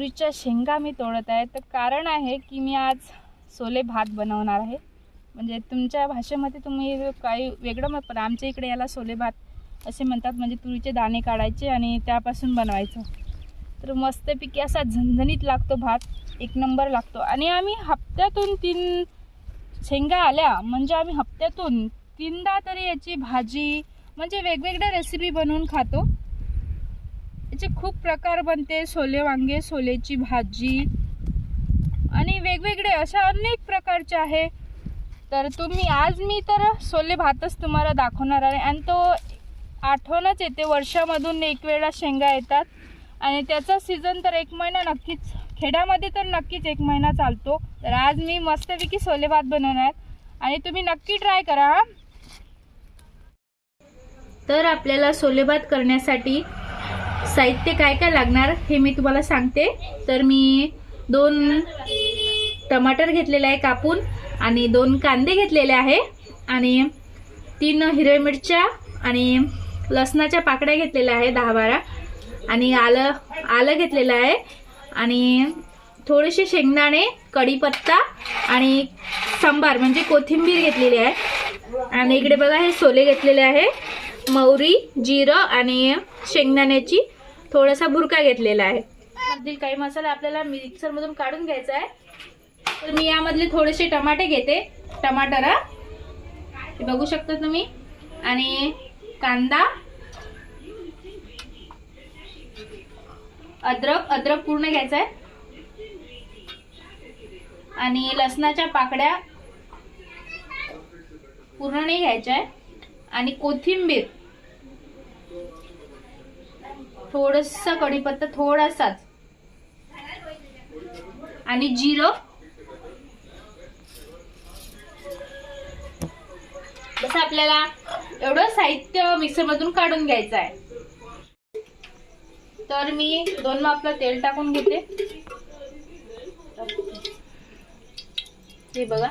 तुरीच्या शेंगा मी तोडत आहे. तर कारण आहे की मी आज सोले भात बनवणार आहे. म्हणजे तुमच्या भाषेमध्ये तुम्ही काही वेगळं मत पण आमच्या इकडे याला सोले भात असे म्हणतात. म्हणजे तुरीचे दाणे काढायचे आणि त्यापासून बनवायचं. तर मस्तपैकी असा झणझणीत लागतो भात. एक नंबर लागतो. आणि आम्ही हप्त्यातून तीन शेंगा आल्या. म्हणजे आम्ही हप्त्यातून तीनदा तरी याची भाजी म्हणजे वेगवेगळ्या रेसिपी बनवून खातो. याचे खूप प्रकार बनते. सोले वांगे सोलेची भाजी आणि वेगवेगळे अशा अनेक प्रकारचे आहे. तर तुम्ही आज मी तर सोले भातच तुम्हाला दाखवणार आहे. आणि तो आठवणच येते वर्षामधून एक वेळा शेंगा येतात. आणि त्याचा सीझन तर एक महिना नक्कीच खेड्यामध्ये तर नक्कीच एक महिना चालतो. तर आज मी मस्तपैकी सोले भात बनवणार. आणि तुम्ही नक्की ट्राय करा तर आपल्याला सोले भात करण्यासाठी साहित्य काय काय लागणार हे मी तुम्हाला सांगते. तर मी दोन टमाटर घेतलेले आहे कापून आणि दोन कांदे घेतलेले आहे. आणि तीन हिरव्या मिरच्या आणि लसणाच्या पाकड्या घेतलेल्या आहे दहा बारा आणि आलं आलं घेतलेलं आहे. आणि थोडेसे शेंगदाणे कढीपत्ता आणि सांबार म्हणजे कोथिंबीर घेतलेली आहे. आणि इकडे बघा हे सोले घेतलेले आहे. मौरी जिरं आणि शेंगदाण्याची थोडासा बुरका घेतलेला आहे. मधील काही मसाला आपल्याला मिक्सरमधून काढून घ्यायचा आहे. तर मी यामधले थोडेसे टमाटे घेते. टमाटर. हा. हे बघू शकता तुम्ही. आणि कांदा. अद्रक. अद्रक पूर्ण घ्यायचा आहे. आणि लसणाच्या पाकड्या पूर्ण नाही घ्यायच्या आहे. आणि कोथिंबीर. थोडसा कढीपत्ता थोडासाच. आणि जिरं. जसं आपल्याला एवढं साहित्य मिक्सरमधून काढून घ्यायचं आहे. तर मी दोन मापला तेल टाकून घेते. हे बघा.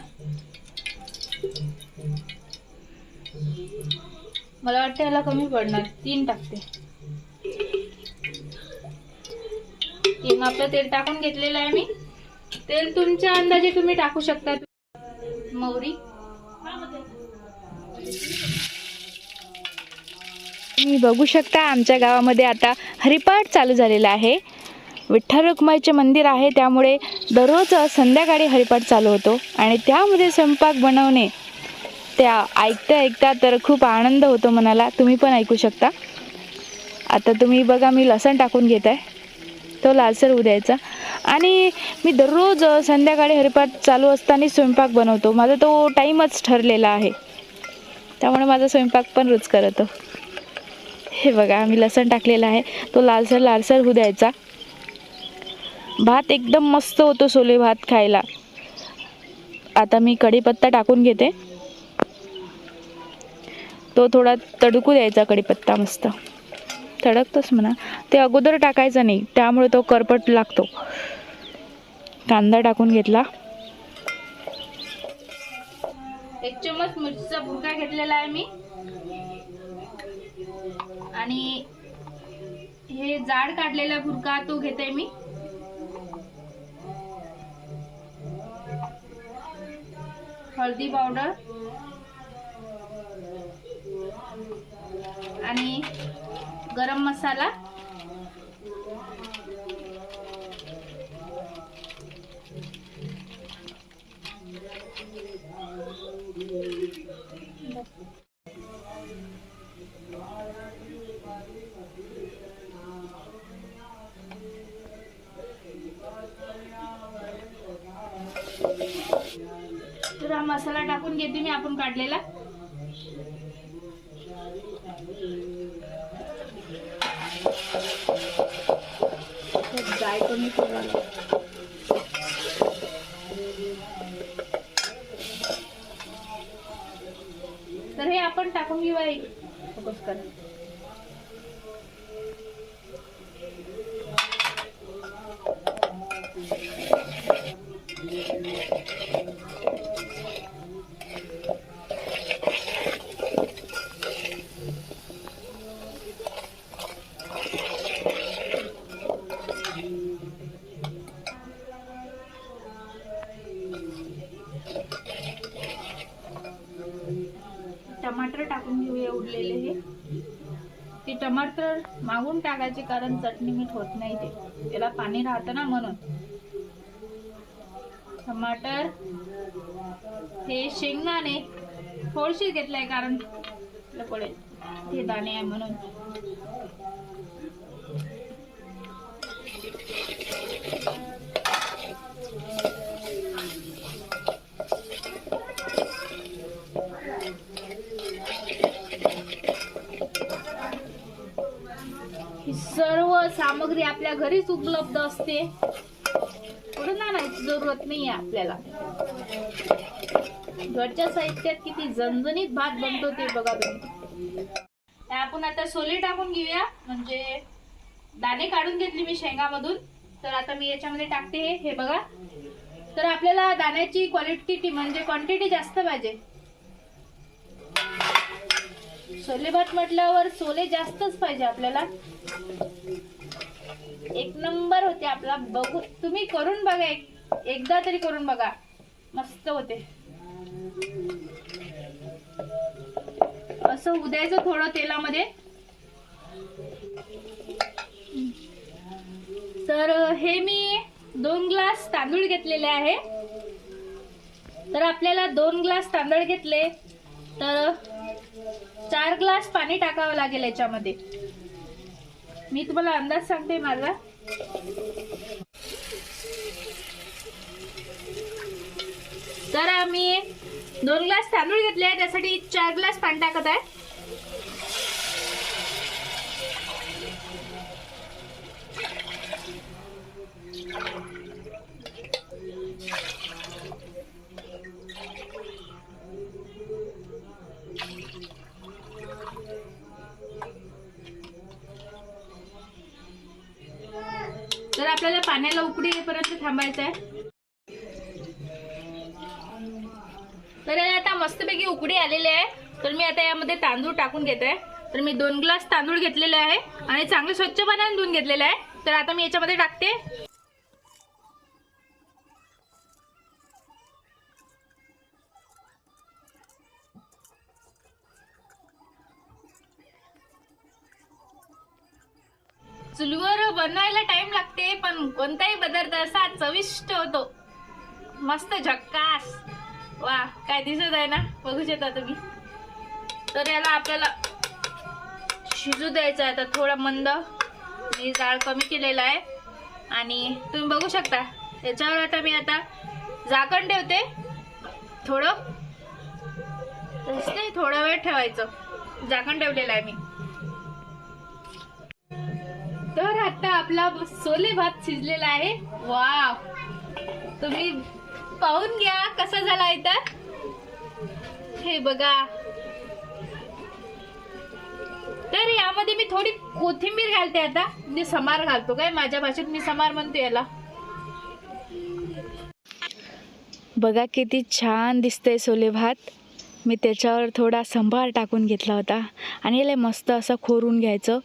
मला वाटतं याला कमी पडणार. तीन टाकते. तीन आपलं तेल टाकून घेतलेलं आहे मी. तेल तुमच्या अंदाजे तुम्ही टाकू शकता. मोहरी तुम्ही बघू शकता आमच्या गावामध्ये आता हरिपाठ चालू झालेला आहे. विठ्ठल रुक्माईचे मंदिर आहे त्यामुळे दररोज संध्याकाळी हरिपाठ चालू होतो. आणि त्यामध्ये स्वयंपाक बनवणे त्या ऐकता ऐकता तर खूप आनंद होतो मनाला. तुम्ही पण ऐकू शकता. आता तुम्ही बघा मी लसण टाकून घेत आहे. तो लालसर होऊ द्यायचा आणि मी दररोज संध्याकाळी हरिपाठ चालू असताना स्वयंपाक बनवतो. माझा तो टाईमच ठरलेला आहे. त्यामुळे माझा स्वयंपाक पण रोज करतो. हे बघा मी लसण टाकलेला आहे. तो लालसर लालसर होऊ द्यायचा भात एकदम मस्त होतो सोले भात खायला. आता मी कढीपत्ता टाकून घेते. तो थोडा तडकू द्यायचा कढीपत्ता मस्त. थडकतोच म्हणा. ते अगोदर टाकायचं नाही त्यामुळे तो करपट लागतो. कांदा टाकून घेतला. एक चमच मिरचीचा भुका घेतलेला आहे मी. आणि हे जाड काढलेला भुरका तो घेते मी. हळदी पावडर. आणि गरम मसाला. तर हा मसाला टाकून घेते मी आपण काढलेला. ड्राय कमी करा तर हे आपण टाकून घेऊ आई फोकस करा. उरलेले हे. ते टमाटर मागून टाकायचे कारण चटणी मीठ होत नाही ते. त्याला पाणी राहतं ना म्हणून. टमाटर हे शेंगदाणे थोडशी घेतलंय कारण पडेल ते दाणे आहे म्हणून ही सर्व सामग्री आपल्या घरीच उपलब्ध असते. कुठून आणायची जरूरत नाही आहे आपल्याला. घरच्या साहित्यात किती जणजणीत भात बनतो ते बघा तुम्ही. आपण आता सोले टाकून घेऊया. म्हणजे दाणे काढून घेतली मी शेंगामधून. तर आता मी याच्यामध्ये टाकते हे हे बघा. तर आपल्याला दाण्याची क्वालिटी म्हणजे क्वांटिटी जास्त पाहिजे. सोले भात म्हटल्यावर सोले जास्तच पाहिजे आपल्याला. एक नंबर होते आपला. बघू तुम्ही करून बघा एक एकदा तरी करून बघा. मस्त होते. असं उद्याचं थोडं तेलामध्ये. तर हे मी दोन ग्लास तांदूळ घेतलेले आहे. तर आपल्याला दोन ग्लास तांदूळ घेतले. तर चार ग्लास पाणी टाकावं लागेल याच्यामध्ये. मी तुम्हाला अंदाज सांगते माझा. तर आम्ही दोन ग्लास तांदूळ घेतले आहे त्यासाठी चार ग्लास पाणी टाकत आहे तर आपल्याला पाण्याला उकडी येईपर्यंत थांबायचं आहे तर आता मस्तपैकी उकडी आलेली आहे. तर मी आता यामध्ये तांदूळ टाकून घेत. आहे तर मी दोन ग्लास तांदूळ घेतलेले आहे आणि चांगले स्वच्छ पाण्याने धुवून घेतलेलं आहे. तर आता मी याच्यामध्ये टाकते. चुलीवर बनवायला टाइम लागते पण कोणताही पदार्थ असा चविष्ट होतो. मस्त झक्कास. वा काय दिसत आहे ना? बघू शकता तुम्ही. तर याला आपल्याला शिजू द्यायचं आहे. आता थोडा मंद. मी जाळ कमी केलेला आहे. आणि तुम्ही बघू शकता. त्याच्यावर आता मी आता झाकण ठेवते. थोडं. नाही थोडा वेळ ठेवायचं. झाकण ठेवलेलं आहे मी. आपला सोले भात शिजलेला आहे. वाव. तुम्ही पाहून घ्या कसा झाला इथं हे बघा. तर यामध्ये मी थोडी कोथिंबीर घालते आता. मी समार घालतो काय? माझ्या भाषेत मी समार म्हणतो याला. बघा किती छान दिसतंय सोले भात. मी त्याच्यावर थोडा संभार टाकून घेतला होता. आणि याला मस्त असं खोरून घ्यायचं.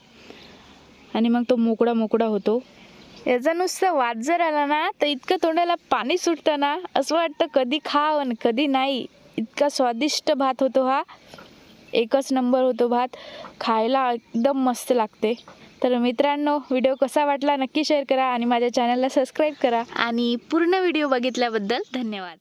आणि मग तो मोकळा मोकळा होतो. याचा नुसतं वाद जर आला ना तर इतकं तोंडाला पाणी सुटतं ना असं वाटतं कधी खाव आणि कधी नाही. इतका स्वादिष्ट भात होतो हा. एकच नंबर होतो भात. खायला एकदम मस्त लागते. तर मित्रांनो व्हिडिओ कसा वाटला नक्की शेअर करा आणि माझ्या चॅनलला सबस्क्राईब करा. आणि पूर्ण व्हिडिओ बघितल्याबद्दल धन्यवाद.